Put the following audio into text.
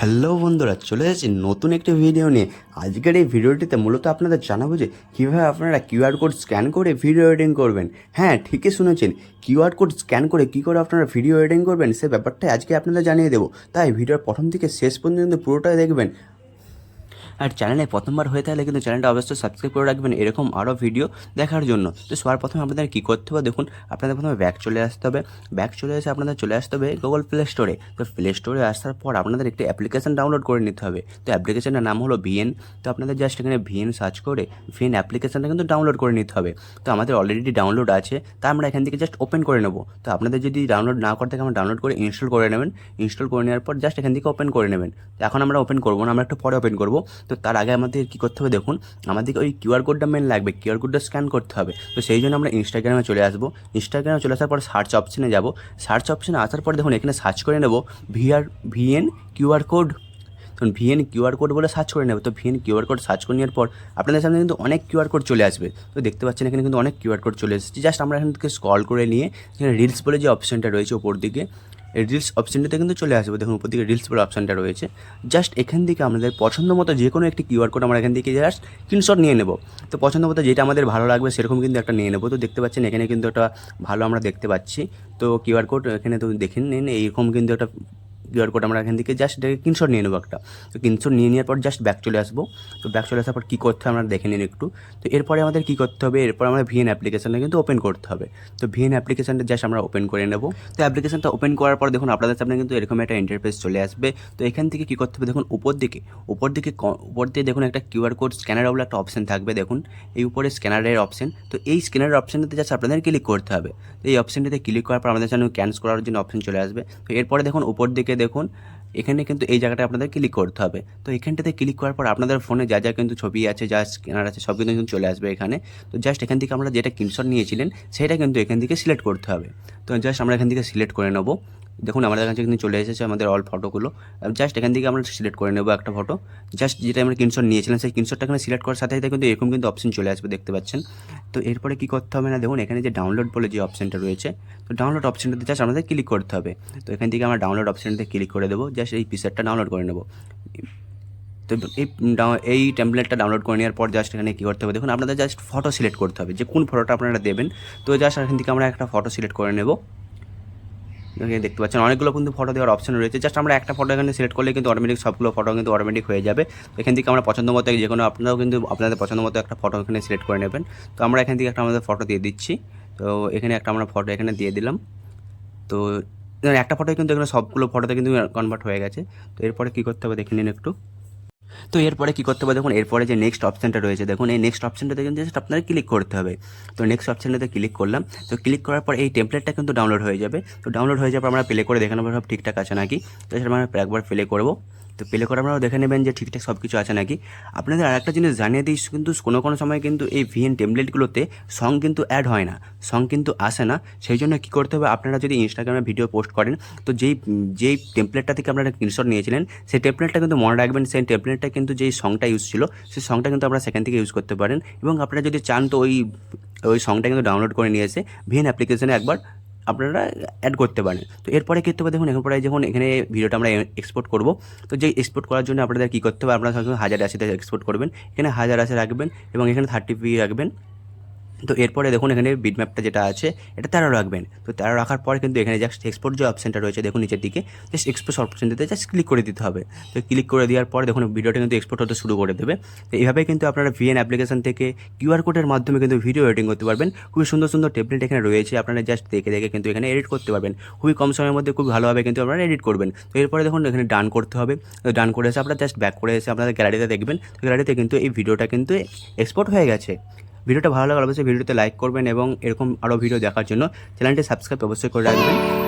Hello বন্ধুরা, চলে এসেছি নতুন একটি ভিডিও নিয়ে। আজকের এই ভিডিওটিতে মূলত আপনাদের জানাব যে, কীভাবে আপনারা কিউআর কোড স্ক্যান করে ভিডিও এডিটিং করবেন। হ্যাঁ ঠিকই শুনেছেন কিউআর কোড স্ক্যান করে কী করে আপনারা ভিডিও এডিটিং করবেন, সে ব্যাপারটাই আজকে আপনাদের জানিয়ে দেবো। তাই ভিডিওর প্রথম থেকে শেষ পর্যন্ত পুরোটাই দেখবেন। আর চ্যানেলে প্রথমবার হয়ে থাকলে কিন্তু চ্যানেলটা অবশ্যই সাবস্ক্রাইব করে রাখবেন, এরকম আরও ভিডিও দেখার জন্য। তো সবার প্রথমে আপনাদের কী করতে হবে? দেখুন, আপনাদের প্রথমে ব্যাক চলে আসতে হবে। ব্যাক চলে এসে আপনাদের চলে আসতে হবে গুগল প্লে স্টোরে তো প্লে স্টোরে আসার পর আপনাদের একটি অ্যাপ্লিকেশন ডাউনলোড করে নিতে হবে। তো অ্যাপ্লিকেশনের নাম হলো ভিএন তো আপনাদের জাস্ট এখানে ভিএন সার্চ করে ভিএন অ্যাপ্লিকেশনটা কিন্তু ডাউনলোড করে নিতে হবে। তো আমাদের অলরেডি ডাউনলোড আছে। তা আমরা এখান থেকে জাস্ট ওপেন করে নেব। তো আপনাদের যদি ডাউনলোড না করতে আমরা ডাউনলোড করে ইনস্টল করে নেবেন। ইনস্টল করে নেওয়ার পর জাস্ট এখান থেকে ওপেন করে নেবেন। এখন আমরা ওপেন করব না, আমরা একটু পরে ওপেন করব। তো তার আগে আমাদের কী করতে হবে দেখুন, আমাদেরকে ওই কিউআর কোডটা মেন লাগবে কিউআর কোডটা স্ক্যান করতে হবে। তো সেই জন্য আমরা ইনস্টাগ্রামে চলে আসব। ইনস্টাগ্রামে চলে আসার পর সার্চ অপশনে যাব। সার্চ অপশনে আসার পর দেখুন, এখানে সার্চ করে নেব V R VN QR code. তখন ভিএন কিউআর কোড বলে সার্চ করে নেবে। তো ভিএন কিউআর কোড সার্চ করে নেওয়ার পর আপনাদের সামনে কিন্তু অনেক কিউআর কোড চলে আসবে। তো দেখতে পাচ্ছেন, এখানে কিন্তু অনেক কিউআর কোড চলে এসেছে। জাস্ট আমরা এখান থেকে স্কল করে নিয়ে, এখানে রিলস বলে যে অপশনটা রয়েছে ওপর দিকে। রিলস অপশনটাতে কিন্তু চলে আসবে। দেখুন, উপর দিকে রিলস বলে অপশনটা রয়েছে। জাস্ট এখান থেকে আমাদের পছন্দ মতো যে কোনো একটি কিউআর কোড আমরা এখান থেকে জাস্ট স্ক্রিনশট নিয়ে নেব। তো পছন্দ মতো যেটা আমাদের ভালো লাগবে, সেরকম কিন্তু একটা নিয়ে নেব। তো দেখতে পাচ্ছেন, এখানে কিন্তু একটা ভালো আমরা দেখতে পাচ্ছি। তো কিউআর কোড এখানে তো দেখে নিন, এইরকম কিন্তু একটা কিউআর কোড আমরা এখান থেকে জাস্ট এটাকে স্ক্রিনশট নিয়ে নেব একটা। তো স্ক্রিনশট নিয়ে নেওয়ার পর জাস্ট ব্যাক চলে আসব। তো ব্যাক চলে আসার পর কী করতে হবে আমরা দেখে নিন একটু। তো এরপরে আমাদের কী করতে হবে? এরপর আমরা ভিএন অ্যাপ্লিকেশনটা কিন্তু ওপেন করতে হবে। তো ভিএন অ্যাপ্লিকেশনটা জাস্ট আমরা ওপেন করে নেব। তো অ্যাপ্লিকেশানটা ওপেন করার পর দেখুন আপনাদের সামনে কিন্তু এরকম একটা ইন্টারফেস চলে আসবে। তো এখান থেকে কী করতে হবে? দেখুন উপর দিকে উপর দিকে উপর দিয়ে দেখুন একটা কিউআর কোড স্ক্যানার বলে একটা অপশন থাকবে দেখুন। এই উপরে স্ক্যানারের অপশন তো এই স্ক্যানারের অপশনটাতে জাস্ট আপনাদের ক্লিক করতে হবে। তো এই অপশনটাতে ক্লিক করার পর আমাদের সামনে ক্যান্স করার জন্য অপশন চলে আসবে। তো এরপরে দেখুন উপর দিকে দেখুন, এখানে কিন্তু এই জায়গাটা আপনাদের ক্লিক করতে হবে। তো এখানটাতে ক্লিক করার পর আপনাদের ফোনে যা যা কিন্তু ছবি আছে, যা স্ক্যানার আছে, সব কিন্তু চলে আসবে এখানে। তো জাস্ট এখান থেকে আমরা যেটা স্ক্রিনশট নিয়েছিলেন, সেটা কিন্তু এখান থেকে সিলেক্ট করতে হবে। তো জাস্ট আমরা এখান থেকে সিলেক্ট করে নেব। দেখুন, আমাদের কাছে কিন্তু চলে এসেছে আমাদের অল ফটোগুলো জাস্ট এখান থেকে আমরা সিলেক্ট করে নেব একটা ফটো জাস্ট যেটা আমরা স্ক্রিনশট নিয়েছিলাম, সেই স্ক্রিনশটটা এখানে সিলেক্ট করার সাথে সাথে কিন্তু এরকম কিন্তু অপশন চলে আসবে, দেখতে পাচ্ছেন। তো এরপরে কী করতে হবে না? দেখুন, এখানে যে ডাউনলোড বলে যে অপশনটা রয়েছে, তো ডাউনলোড অপশনটাতে জাস্ট আমাদের ক্লিক করতে হবে। তো এখান থেকে আমরা ডাউনলোড অপশনটাতে ক্লিক করে দেবো জাস্ট এই পিকচারটা ডাউনলোড করে নেব। তো এই এই টেমপ্লেটটা ডাউনলোড করে নেওয়ার পর জাস্ট এখানে কী করতে হবে? দেখুন, আপনাদের জাস্ট ফটো সিলেক্ট করতে হবে, যে কোন ফটোটা আপনারা দেবেন। তো জাস্ট এখান থেকে আমরা একটা ফটো সিলেক্ট করে নেব। এখানে দেখতে পাচ্ছেন। অনেকগুলো কিন্তু ফটো দেওয়ার অপশন রয়েছে। জাস্ট আমরা একটা ফটো এখানে সিলেক্ট করলে কিন্তু অটোমেটিক সবগুলো ফটো কিন্তু অটোমেটিক হয়ে যাবে। এখান থেকে আমরা পছন্দ মতো যে কোনো আপনারাও কিন্তু আপনাদের পছন্দ মতো একটা ফটো এখানে সিলেক্ট করে নেবেন। তো আমরা এখান থেকে একটা আমাদের ফটো দিয়ে দিচ্ছি। তো এখানে একটা আমরা ফটো এখানে দিয়ে দিলাম। তো একটা ফটোয় কিন্তু এখানে সবগুলো ফটোতে কিন্তু কনভার্ট হয়ে গেছে। তো এরপরে কী করতে হবে দেখে নিন একটু। তো এরপরে কী করতে হবে? দেখুন, এরপরে যে নেক্সট অপশানটা রয়েছে, দেখুন, এই নেক্সট অপশানটাতে কিন্তু জাস্ট আপনার ক্লিক করতে হবে। তো নেক্সট অপশানটাতে ক্লিক করলাম। তো ক্লিক করার পর এই টেমপ্লেটটা কিন্তু ডাউনলোড হয়ে যাবে। তো ডাউনলোড হয়ে যাওয়ার পর আমরা প্লে করে দেখে সব ঠিকঠাক আছে নাকি। তো সেটা আমরা একবার প্লে করব। তো প্লে করে আপনারাও দেখে নেবেন যে ঠিকঠাক সব কিছু আছে নাকি। আপনাদের আরেকটা জিনিস জানিয়ে দিই, কিন্তু কোনো কোনো সময় কিন্তু এই ভিএন টেমপ্লেটগুলোতে সং কিন্তু অ্যাড হয় না সং কিন্তু আসে না। সেই জন্য কী করতে হবে, আপনারা যদি ইনস্টাগ্রামে ভিডিও পোস্ট করেন, তো যেই যেই টেমপ্লেটটা থেকে আপনারা স্ক্রিনশট নিয়েছিলেন, সেই টেমপ্লেটটা কিন্তু মনে রাখবেন, সেই টেমপ্লেটটা কিন্তু যেই সংটা ইউজ ছিল, সেই সংটা কিন্তু আপনারা সেখান থেকে ইউজ করতে পারেন। এবং আপনারা যদি চান তো ওই ওই সংটা কিন্তু ডাউনলোড করে নিয়ে এসে ভিএন অ্যাপ্লিকেশনে একবার আপনারা অ্যাড করতে পারেন। তো এরপরে কী হবে দেখুন, এরপরে যখন এখানে ভিডিওটা আমরা এক্সপোর্ট করব, তো যে এক্সপোর্ট করার জন্য আপনাদের কী করতে হবে, আপনারা সবসময় হাজার আশিতে এক্সপোর্ট করবেন। এখানে হাজার আশি রাখবেন এবং এখানে থার্টি পি রাখবেন। তো এরপরে দেখুন এখানে বিটম্যাপটা যেটা আছে, এটা তেরো রাখবেন। তো তেরো রাখার পর কিন্তু এখানে জাস্ট এক্সপোর্ট যে অপশনটা রয়েছে, দেখুন নিচের দিকে জাস্ট এক্সপোর্ট অপশনটাতে জাস্ট ক্লিক করে দিতে হবে। তো ক্লিক করে দেওয়ার পর দেখুন ভিডিওটা কিন্তু এক্সপোর্ট হতে শুরু করে দেবে। তো এইভাবে কিন্তু আপনারা ভিএন অ্যাপ্লিকেশন থেকে কিউআর কোডের মাধ্যমে কিন্তু ভিডিও এডিটিং করতে পারবেন। খুবই সুন্দর সুন্দর টেবলেট এখানে রয়েছে, আপনারা জাস্ট দেখে দেখে কিন্তু এখানে এডিট করতে পারবেন। খুবই কম সময়ের মধ্যে খুব ভালোভাবে কিন্তু আপনারা এডিট করবেন। তো এরপরে দেখুন এখানে ডান করতে হবে। তো ডান করে এসে আপনারা জাস্ট ব্যাক করে এসে আপনাদের গ্যালারিতে দেখবেন। তো গ্যালারিতে কিন্তু এই ভিডিওটা কিন্তু এক্সপোর্ট হয়ে গেছে। ভিডিওটা ভালো লাগলে অবশ্যই ভিডিওতে লাইক করবেন এবং এরকম আরও ভিডিও দেখার জন্য চ্যানেলটি সাবস্ক্রাইব অবশ্যই করে রাখবেন।